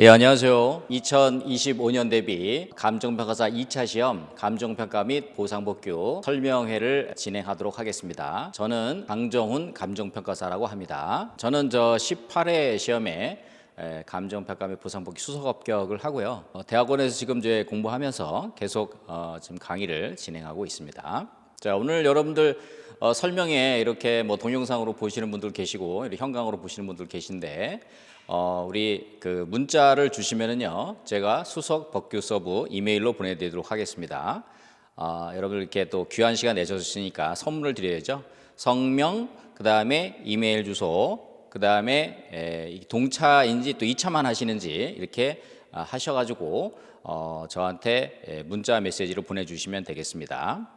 예, 안녕하세요. 2025년 대비 감정평가사 2차 시험 감정평가 및 보상복교 설명회를 진행하도록 하겠습니다. 저는 강정훈 감정평가사라고 합니다. 저는 저 18회 시험에 에, 감정평가 및 보상복귀 수석 합격을 하고요. 어, 대학원에서 지금 이제 공부하면서 계속 어, 지금 강의를 진행하고 있습니다. 자, 오늘 여러분들 어, 설명에 이렇게 뭐 동영상으로 보시는 분들 계시고 이렇게 현강으로 보시는 분들 계신데 어, 우리 그 문자를 주시면은요, 제가 수석 법규 서브 이메일로 보내드리도록 하겠습니다. 아, 여러분 이렇게 또 귀한 시간 내주셨으니까 선물을 드려야죠. 성명, 그 다음에 이메일 주소, 그 다음에 동차인지 또 2차만 하시는지 이렇게 아, 하셔가지고 어, 저한테 에, 문자 메시지로 보내주시면 되겠습니다.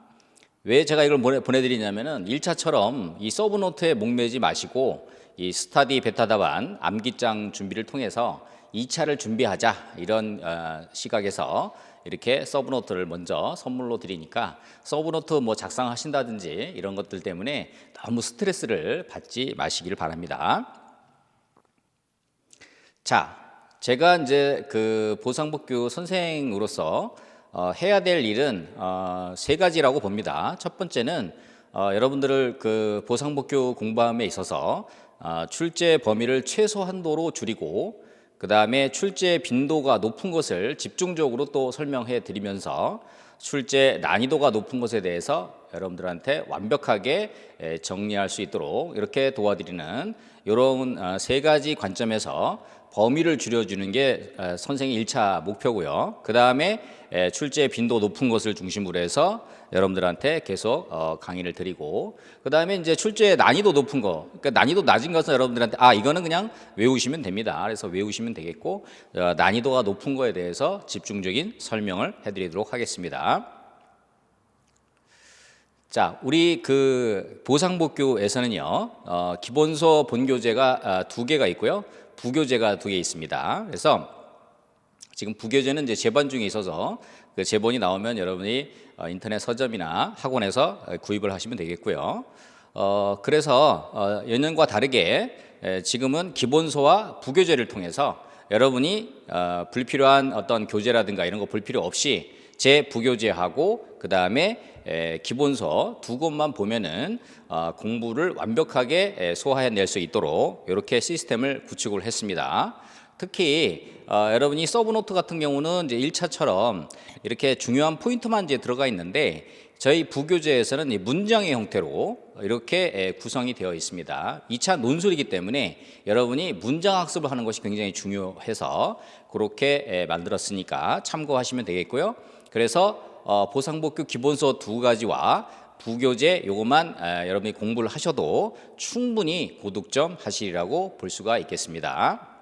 왜 제가 이걸 보내, 보내드리냐면은 1차처럼 이 서브노트에 목매지 마시고 이 스타디 베타 답안 암기장 준비를 통해서 2차를 준비하자 이런 어, 시각에서 이렇게 서브노트를 먼저 선물로 드리니까 서브노트 뭐 작성하신다든지 이런 것들 때문에 너무 스트레스를 받지 마시길 바랍니다. 자, 제가 이제 그 보상복교 선생으로서 어, 해야 될 일은 어, 세 가지라고 봅니다. 첫 번째는 어, 여러분들을 그 보상복교 공부함에 있어서 어, 출제 범위를 최소 한도로 줄이고 그 다음에 출제 빈도가 높은 것을 집중적으로 또 설명해 드리면서 출제 난이도가 높은 것에 대해서 여러분들한테 완벽하게 에, 정리할 수 있도록 이렇게 도와드리는 이런 어, 세 가지 관점에서 범위를 줄여주는 게 어, 선생의 1차 목표고요. 그 다음에 출제 빈도 높은 것을 중심으로 해서 여러분들한테 계속 어, 강의를 드리고 그 다음에 이제 출제 난이도 높은 거, 그러니까 난이도 낮은 것은 여러분들한테 아 이거는 그냥 외우시면 됩니다. 그래서 외우시면 되겠고 어, 난이도가 높은 거에 대해서 집중적인 설명을 해드리도록 하겠습니다. 자, 우리 그 보상복교에서는요, 어, 기본서 본교재가 아, 두 개가 있고요, 부교재가 두 개 있습니다. 그래서 지금 부교재는 이제 제반 중에 있어서 그 제본이 나오면 여러분이 어, 인터넷 서점이나 학원에서 구입을 하시면 되겠고요. 어, 그래서 어, 예년과 다르게 에, 지금은 기본서와 부교재를 통해서 여러분이 어, 불필요한 어떤 교재라든가 이런 거 볼 필요 없이 제 부교재하고 그 다음에 기본서 두 곳만 보면은 어, 공부를 완벽하게 에, 소화해낼 수 있도록 이렇게 시스템을 구축을 했습니다. 특히 어, 여러분이 서브노트 같은 경우는 이제 1차처럼 이렇게 중요한 포인트만 이제 들어가 있는데 저희 부교재에서는 이 문장의 형태로 이렇게 에, 구성이 되어 있습니다. 2차 논술이기 때문에 여러분이 문장 학습을 하는 것이 굉장히 중요해서 그렇게 에, 만들었으니까 참고하시면 되겠고요. 그래서 어, 보상복교 기본서 두 가지와 부교재 요것만 에, 여러분이 공부를 하셔도 충분히 고득점 하시리라고 볼 수가 있겠습니다.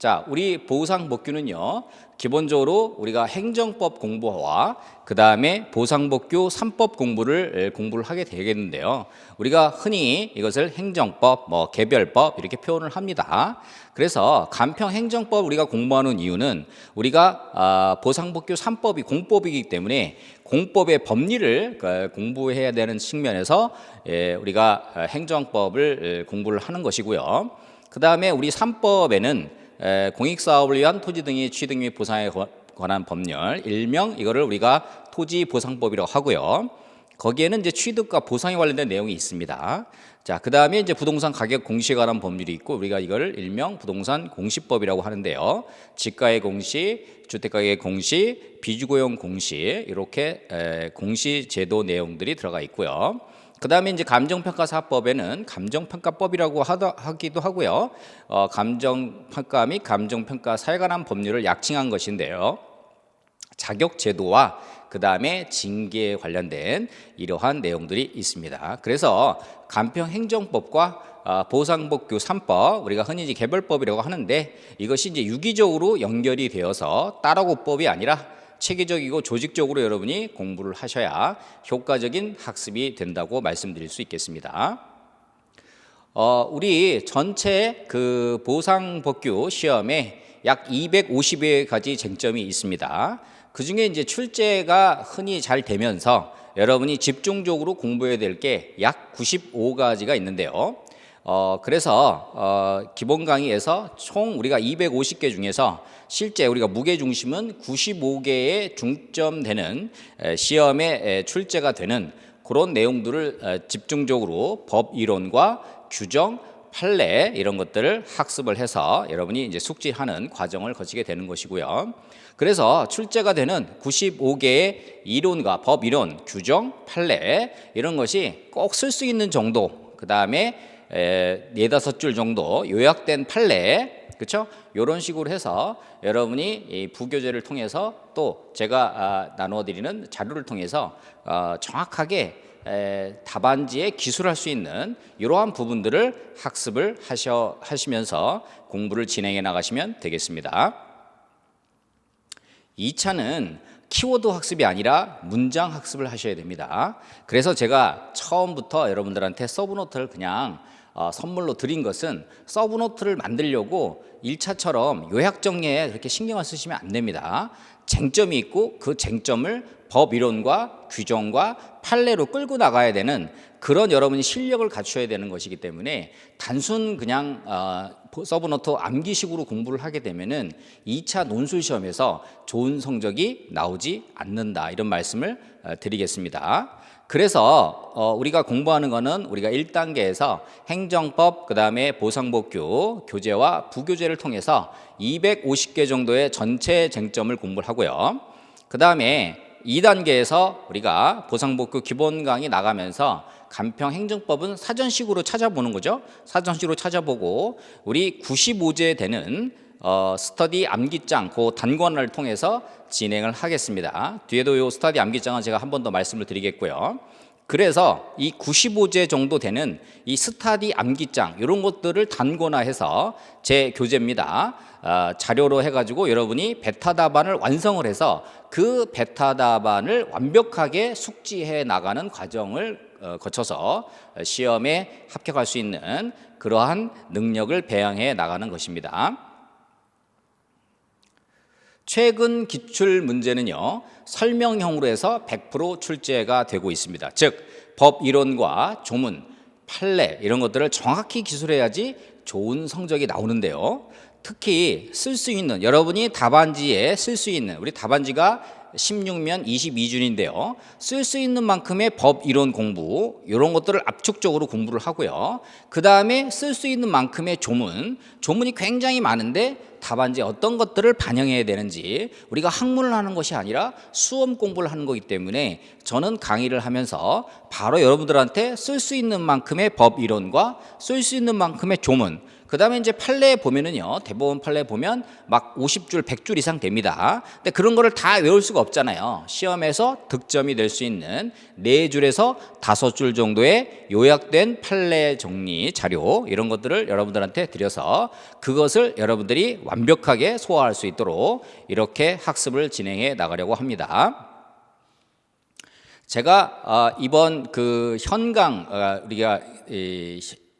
자, 우리 보상 복규는요, 기본적으로 우리가 행정법 공부와 그 다음에 보상 복규 3법 공부를 공부를 하게 되겠는데요. 우리가 흔히 이것을 행정법, 뭐 개별법 이렇게 표현을 합니다. 그래서 간평 행정법 우리가 공부하는 이유는 우리가 아, 보상 복규 3법이 공법이기 때문에 공법의 법리를 그, 공부해야 되는 측면에서 예, 우리가 행정법을 공부를 하는 것이고요. 그 다음에 우리 3법에는 공익사업을 위한 토지 등의 취득 및 보상에 관한 법률 일명 이거를 우리가 토지보상법이라고 하고요. 거기에는 이제 취득과 보상에 관련된 내용이 있습니다. 자, 그 다음에 이제 부동산 가격 공시에 관한 법률이 있고 우리가 이거를 일명 부동산 공시법이라고 하는데요. 지가의 공시, 주택가격의 공시, 비주거용 공시 이렇게 공시 제도 내용들이 들어가 있고요. 그 다음에 이제 감정평가사법에는 감정평가법이라고 하기도 하고요. 어, 감정평가 및 감정평가사에 관한 법률을 약칭한 것인데요. 자격제도와 그 다음에 징계에 관련된 이러한 내용들이 있습니다. 그래서 간평행정법과 어, 보상복규 3법 우리가 흔히 개별법이라고 하는데 이것이 이제 유기적으로 연결이 되어서 따라고법이 아니라 체계적이고 조직적으로 여러분이 공부를 하셔야 효과적인 학습이 된다고 말씀드릴 수 있겠습니다. 어, 우리 전체 그 보상법규 시험에 약 250여 가지 쟁점이 있습니다. 그 중에 이제 출제가 흔히 잘 되면서 여러분이 집중적으로 공부해야 될 게 약 95가지가 있는데요. 어, 그래서 어, 기본 강의에서 총 우리가 250개 중에서 실제 우리가 무게 중심은 95개의 중점되는 에, 시험에 에, 출제가 되는 그런 내용들을 에, 집중적으로 법 이론과 규정, 판례 이런 것들을 학습을 해서 여러분이 이제 숙지하는 과정을 거치게 되는 것이고요. 그래서 출제가 되는 95개의 이론과 법 이론, 규정, 판례 이런 것이 꼭 쓸 수 있는 정도. 그 다음에 네다섯 줄 정도 요약된 판례, 그렇죠? 이런 식으로 해서 여러분이 이 부교재를 통해서 또 제가 아, 나눠드리는 자료를 통해서 어, 정확하게 에, 답안지에 기술할 수 있는 이러한 부분들을 학습을 하셔 하시면서 공부를 진행해 나가시면 되겠습니다. 2차는 키워드 학습이 아니라 문장 학습을 하셔야 됩니다. 그래서 제가 처음부터 여러분들한테 서브노트를 그냥 어, 선물로 드린 것은 서브노트를 만들려고 1차처럼 요약 정리에 그렇게 신경을 쓰시면 안 됩니다. 쟁점이 있고 그 쟁점을 법 이론과 규정과 판례로 끌고 나가야 되는 그런 여러분이 실력을 갖춰야 되는 것이기 때문에 단순 그냥 어, 서브노트 암기식으로 공부를 하게 되면은 2차 논술 시험에서 좋은 성적이 나오지 않는다 이런 말씀을 어, 드리겠습니다. 그래서 어, 우리가 공부하는 거는 우리가 1단계에서 행정법, 그 다음에 보상복교, 교재와 부교재를 통해서 250개 정도의 전체 쟁점을 공부를 하고요. 그 다음에 2단계에서 우리가 보상복교 기본 강의 나가면서 간평 행정법은 사전식으로 찾아보는 거죠. 사전식으로 찾아보고 우리 95제 되는 어, 스터디 암기장 그 단권을 통해서 진행을 하겠습니다. 뒤에도 요 스터디 암기장은 제가 한 번 더 말씀을 드리겠고요. 그래서 이 95제 정도 되는 이 스타디 암기장 이런 것들을 단권화해서 제 교재입니다. 어, 자료로 해가지고 여러분이 베타 답안을 완성을 해서 그 베타 답안을 완벽하게 숙지해 나가는 과정을 어, 거쳐서 시험에 합격할 수 있는 그러한 능력을 배양해 나가는 것입니다. 최근 기출 문제는요, 설명형으로 해서 100% 출제가 되고 있습니다. 즉, 법 이론과 조문, 판례 이런 것들을 정확히 기술해야지 좋은 성적이 나오는데요. 특히 쓸 수 있는 여러분이 답안지에 쓸 수 있는 우리 답안지가 16면 22준인데요. 쓸 수 있는 만큼의 법 이론 공부 이런 것들을 압축적으로 공부를 하고요. 그 다음에 쓸 수 있는 만큼의 조문 조문이 굉장히 많은데 답안지에 어떤 것들을 반영해야 되는지 우리가 학문을 하는 것이 아니라 수험 공부를 하는 거기 때문에 저는 강의를 하면서 바로 여러분들한테 쓸 수 있는 만큼의 법 이론과 쓸 수 있는 만큼의 조문 그 다음에 이제 판례 보면은요, 대법원 판례 보면 막 50줄, 100줄 이상 됩니다. 근데 그런 거를 다 외울 수가 없잖아요. 시험에서 득점이 될 수 있는 네 줄에서 다섯 줄 정도의 요약된 판례 정리 자료, 이런 것들을 여러분들한테 드려서 그것을 여러분들이 완벽하게 소화할 수 있도록 이렇게 학습을 진행해 나가려고 합니다. 제가 아, 이번 그 현강 아, 우리가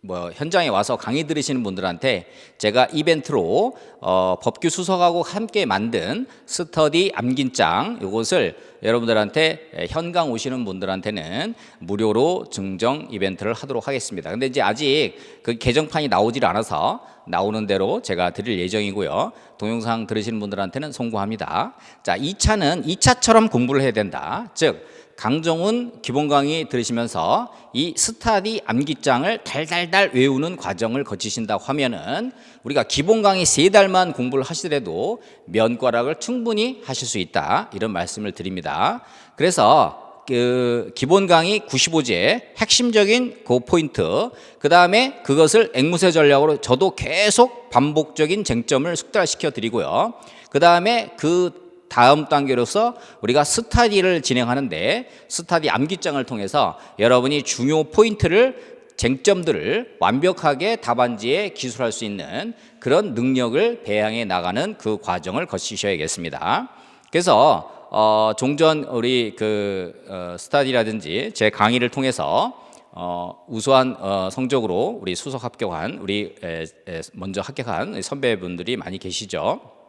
뭐 현장에 와서 강의 들으시는 분들한테 제가 이벤트로 어, 법규 수석하고 함께 만든 스터디 암긴장 이것을 여러분들한테 현강 오시는 분들한테는 무료로 증정 이벤트를 하도록 하겠습니다. 근데 이제 아직 그 개정판이 나오질 않아서 나오는 대로 제가 드릴 예정이고요. 동영상 들으시는 분들한테는 송구합니다. 자, 2차는 2차처럼 공부를 해야 된다. 즉 강정훈 기본 강의 들으시면서 이 스타디 암기장을 달달달 외우는 과정을 거치신다고 하면은 우리가 기본 강의 세 달만 공부를 하시더라도 면과락을 충분히 하실 수 있다 이런 말씀을 드립니다. 그래서 그 기본 강의 95제 핵심적인 그 포인트 그 다음에 그것을 앵무새 전략으로 저도 계속 반복적인 쟁점을 숙달시켜 드리고요. 그 다음에 그 다음 단계로서 우리가 스타디를 진행하는데 스타디 암기장을 통해서 여러분이 중요 포인트를 쟁점들을 완벽하게 답안지에 기술할 수 있는 그런 능력을 배양해 나가는 그 과정을 거치셔야겠습니다. 그래서 어, 종전 우리 그 어, 스타디라든지 제 강의를 통해서 어, 우수한 어, 성적으로 우리 수석 합격한 우리 에, 에, 먼저 합격한 선배분들이 많이 계시죠.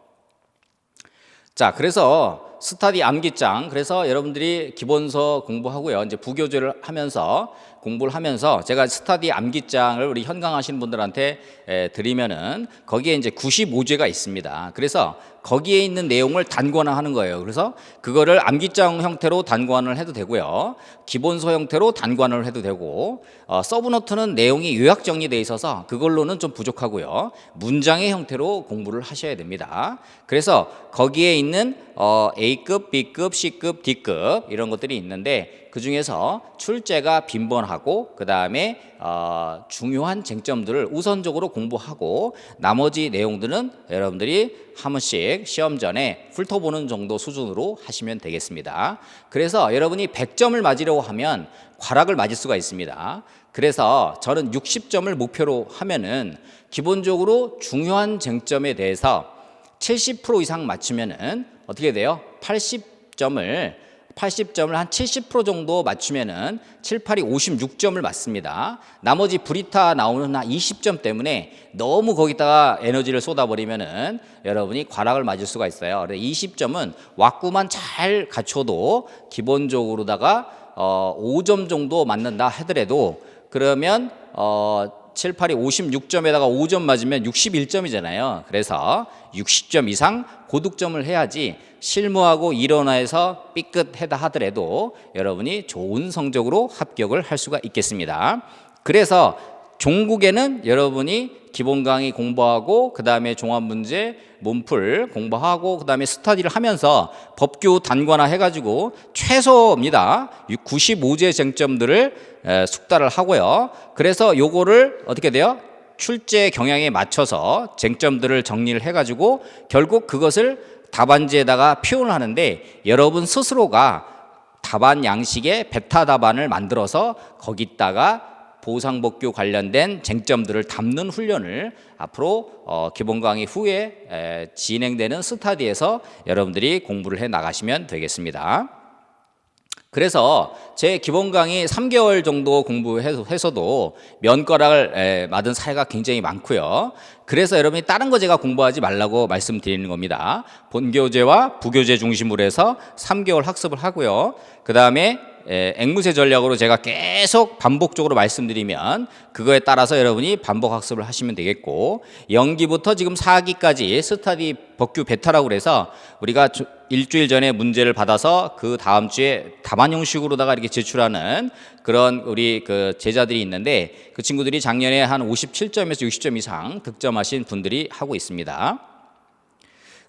자, 그래서 스타디 암기장 그래서 여러분들이 기본서 공부하고요. 이제 부교재를 하면서 공부를 하면서 제가 스타디 암기장을 우리 현강하시는 분들한테 에, 드리면은 거기에 이제 95죄가 있습니다. 그래서 거기에 있는 내용을 단권화하는 거예요. 그래서 그거를 암기장 형태로 단권을 해도 되고요. 기본서 형태로 단권을 해도 되고 어, 서브노트는 내용이 요약 정리돼 있어서 그걸로는 좀 부족하고요. 문장의 형태로 공부를 하셔야 됩니다. 그래서 거기에 있는 어, A급, B급, C급, D급 이런 것들이 있는데 그 중에서 출제가 빈번하 고 그 다음에 어, 중요한 쟁점들을 우선적으로 공부하고 나머지 내용들은 여러분들이 한 번씩 시험 전에 훑어보는 정도 수준으로 하시면 되겠습니다. 그래서 여러분이 100점을 맞으려고 하면 과락을 맞을 수가 있습니다. 그래서 저는 60점을 목표로 하면은 기본적으로 중요한 쟁점에 대해서 70% 이상 맞추면은 어떻게 돼요? 80점을 80점을 한 70% 정도 맞추면은 7, 8이 56점을 맞습니다. 나머지 브리타 나오는 한 20점 때문에 너무 거기다가 에너지를 쏟아버리면은 여러분이 과락을 맞을 수가 있어요. 그래서 20점은 왁구만 잘 갖춰도 기본적으로다가 어 5점 정도 맞는다 하더라도 그러면 어 7, 8이 56점에다가 5점 맞으면 61점이잖아요. 그래서 60점 이상 고득점을 해야지 실무하고 일원화해서 삐끗해다 하더라도 여러분이 좋은 성적으로 합격을 할 수가 있겠습니다. 그래서 종국에는 여러분이 기본 강의 공부하고 그 다음에 종합 문제, 문풀 공부하고 그 다음에 스터디를 하면서 법규 단권화 해가지고 최소입니다. 95제 쟁점들을 에, 숙달을 하고요. 그래서 요거를 어떻게 돼요? 출제 경향에 맞춰서 쟁점들을 정리를 해 가지고 결국 그것을 답안지에다가 표현을 하는데 여러분 스스로가 답안 양식의 베타 답안을 만들어서 거기다가 보상복교 관련된 쟁점들을 담는 훈련을 앞으로 어, 기본 강의 후에 에, 진행되는 스타디에서 여러분들이 공부를 해 나가시면 되겠습니다. 그래서 제 기본 강의 3개월 정도 공부해서도 면가락을 에, 맞은 사례가 굉장히 많고요. 그래서 여러분이 다른 거 제가 공부하지 말라고 말씀드리는 겁니다. 본교재와 부교재 중심으로 해서 3개월 학습을 하고요. 그 다음에 에, 앵무새 전략으로 제가 계속 반복적으로 말씀드리면 그거에 따라서 여러분이 반복 학습을 하시면 되겠고 연기부터 지금 4기까지 스타디 법규 베타라고 그래서 우리가 주- 일주일 전에 문제를 받아서 그 다음 주에 답안 형식으로다가 이렇게 제출하는 그런 우리 그 제자들이 있는데 그 친구들이 작년에 한 57점에서 60점 이상 득점하신 분들이 하고 있습니다.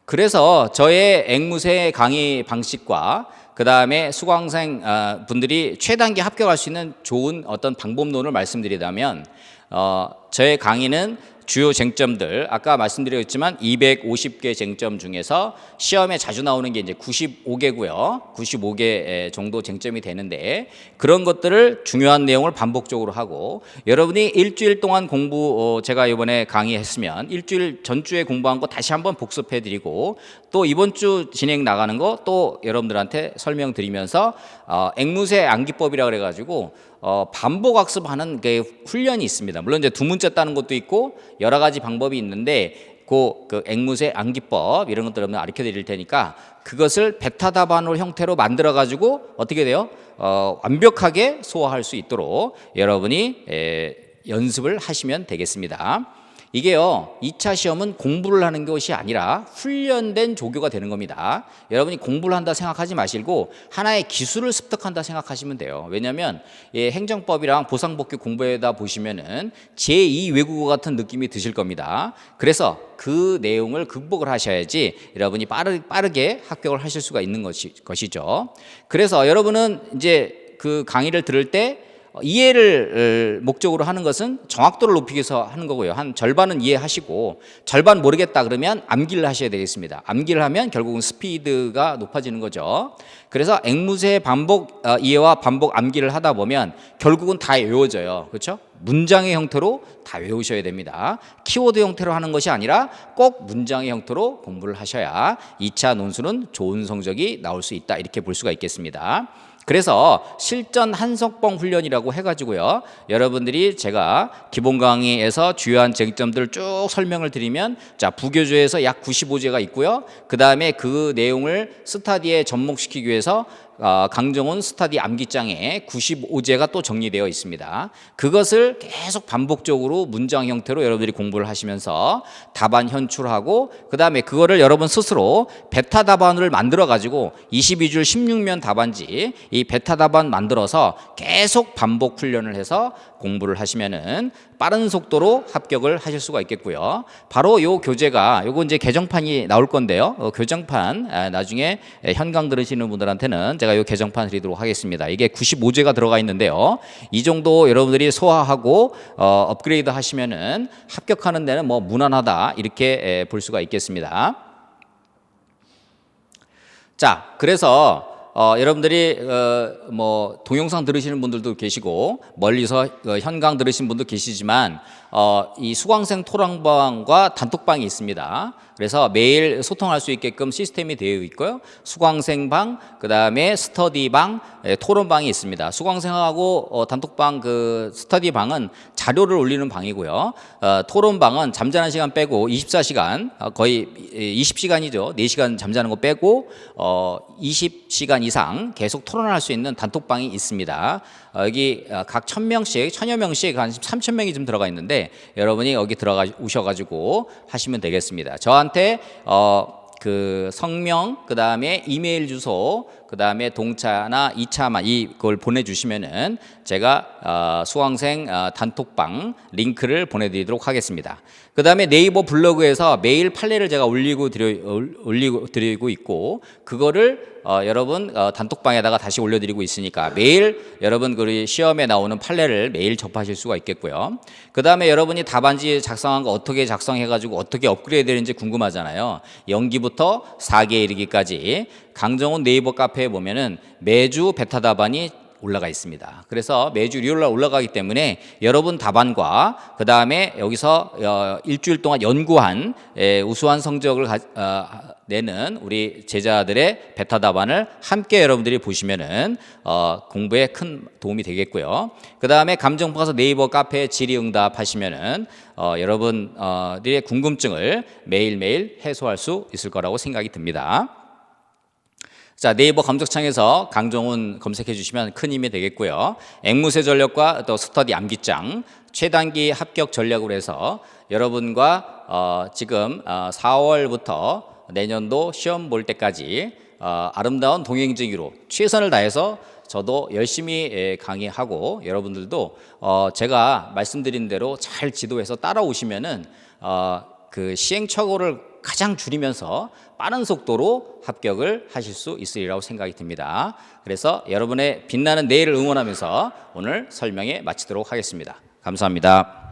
그래서 저의 앵무새 강의 방식과 그 다음에 수강생 어, 분들이 최단계 합격할 수 있는 좋은 어떤 방법론을 말씀드리자면 어, 저의 강의는 주요 쟁점들 아까 말씀드렸지만 250개 쟁점 중에서 시험에 자주 나오는 게 이제 95개고요. 95개 정도 쟁점이 되는데 그런 것들을 중요한 내용을 반복적으로 하고 여러분이 일주일 동안 공부 어, 제가 이번에 강의했으면 일주일 전주에 공부한 거 다시 한번 복습해 드리고 또 이번 주 진행 나가는 거 또 여러분들한테 설명드리면서 어, 앵무새 암기법이라 그래 가지고 어, 반복 학습하는 게 훈련이 있습니다. 물론 이제 두 문자 따는 것도 있고 여러 가지 방법이 있는데 그, 그 앵무새 암기법 이런 것들을 가르쳐 드릴 테니까 그것을 베타 답안을 형태로 만들어 가지고 어떻게 돼요? 어, 완벽하게 소화할 수 있도록 여러분이 에, 연습을 하시면 되겠습니다. 이게요, 2차 시험은 공부를 하는 것이 아니라 훈련된 조교가 되는 겁니다. 여러분이 공부를 한다 생각하지 마시고 하나의 기술을 습득한다 생각하시면 돼요. 왜냐하면 예, 행정법이랑 보상복귀 공부에다 보시면은 제2 외국어 같은 느낌이 드실 겁니다. 그래서 그 내용을 극복을 하셔야지 여러분이 빠르, 빠르게 합격을 하실 수가 있는 것이, 것이죠. 그래서 여러분은 이제 그 강의를 들을 때 어, 이해를 어, 목적으로 하는 것은 정확도를 높이기 위해서 하는 거고요. 한 절반은 이해하시고 절반 모르겠다 그러면 암기를 하셔야 되겠습니다. 암기를 하면 결국은 스피드가 높아지는 거죠. 그래서 앵무새 반복 어, 이해와 반복 암기를 하다 보면 결국은 다 외워져요. 그렇죠? 문장의 형태로 다 외우셔야 됩니다. 키워드 형태로 하는 것이 아니라 꼭 문장의 형태로 공부를 하셔야 2차 논술은 좋은 성적이 나올 수 있다. 이렇게 볼 수가 있겠습니다. 그래서 실전 한석봉 훈련이라고 해가지고요. 여러분들이 제가 기본 강의에서 주요한 쟁점들을 쭉 설명을 드리면 자 부교조에서 약 95제가 있고요. 그 다음에 그 내용을 스타디에 접목시키기 위해서 어, 강정훈 스타디 암기장에 95제가 또 정리되어 있습니다. 그것을 계속 반복적으로 문장 형태로 여러분들이 공부를 하시면서 답안 현출하고 그 다음에 그거를 여러분 스스로 베타 답안을 만들어 가지고 22줄 16면 답안지 이 베타 답안 만들어서 계속 반복 훈련을 해서 공부를 하시면은 빠른 속도로 합격을 하실 수가 있겠고요. 바로 요 교재가 요거 이제 개정판이 나올 건데요. 어, 교정판 아, 나중에 에, 현강 들으시는 분들한테는 제가 요 개정판 드리도록 하겠습니다. 이게 95제가 들어가 있는데요. 이 정도 여러분들이 소화하고 어, 업그레이드 하시면은 합격하는 데는 뭐 무난하다 이렇게 에, 볼 수가 있겠습니다. 자, 그래서 어, 여러분들이 어, 뭐 동영상 들으시는 분들도 계시고 멀리서 어, 현강 들으신 분도 계시지만 어, 이 수강생 토랑방과 단톡방이 있습니다. 그래서 매일 소통할 수 있게끔 시스템이 되어 있고요. 수강생 방, 그 다음에 스터디 방, 예, 토론 방이 있습니다. 수강생하고 어, 단톡방 그 스터디 방은 자료를 올리는 방이고요. 어, 토론 방은 잠자는 시간 빼고 24시간 어, 거의 20시간이죠. 4시간 잠자는 거 빼고 어, 20시간 이상 계속 토론할 수 있는 단톡방이 있습니다. 어, 여기 어, 각 1000명씩, 천여 명씩 한 3000명이 좀 들어가 있는데 여러분이 여기 들어가 오셔가지고 하시면 되겠습니다. 저한테 어, 그 성명, 그 다음에 이메일 주소, 그 다음에 동차나 이차만 이걸 보내주시면은 제가 어, 수강생 어, 단톡방 링크를 보내드리도록 하겠습니다. 그 다음에 네이버 블로그에서 매일 판례를 제가 올리고 올리고 드리 고 있고 그거를 어, 여러분 어, 단톡방에다가 다시 올려드리고 있으니까 매일 여러분 그 시험에 나오는 판례를 매일 접하실 수가 있겠고요. 그 다음에 여러분이 답안지 작성한 거 어떻게 작성해가지고 어떻게 업그레이드 되는지 궁금하잖아요. 연기부터 4개 이르기까지 강정훈 네이버 카페에 보면은 매주 베타 답안이 올라가 있습니다. 그래서 매주 날 올라가기 때문에 여러분 답안과 그 다음에 여기서 어, 일주일 동안 연구한 에, 우수한 성적을 가, 어, 내는 우리 제자들의 베타 답안을 함께 여러분들이 보시면은 어, 공부에 큰 도움이 되겠고요. 그 다음에 감정부 가서 네이버 카페 질의응답 하시면은 어, 여러분들의 궁금증을 매일매일 해소할 수 있을 거라고 생각이 듭니다. 자 네이버 검색창에서 강정훈 검색해 주시면 큰 힘이 되겠고요. 앵무새 전력과 또 스터디 암기장 최단기 합격 전략으로 해서 여러분과 어, 지금 어, 4월부터 내년도 시험 볼 때까지 어, 아름다운 동행지기로 최선을 다해서 저도 열심히 예, 강의하고 여러분들도 어, 제가 말씀드린 대로 잘 지도해서 따라오시면은 어, 그 시행착오를 가장 줄이면서 빠른 속도로 합격을 하실 수 있으리라고 생각이 듭니다. 그래서 여러분의 빛나는 내일을 응원하면서 오늘 설명에 마치도록 하겠습니다. 감사합니다.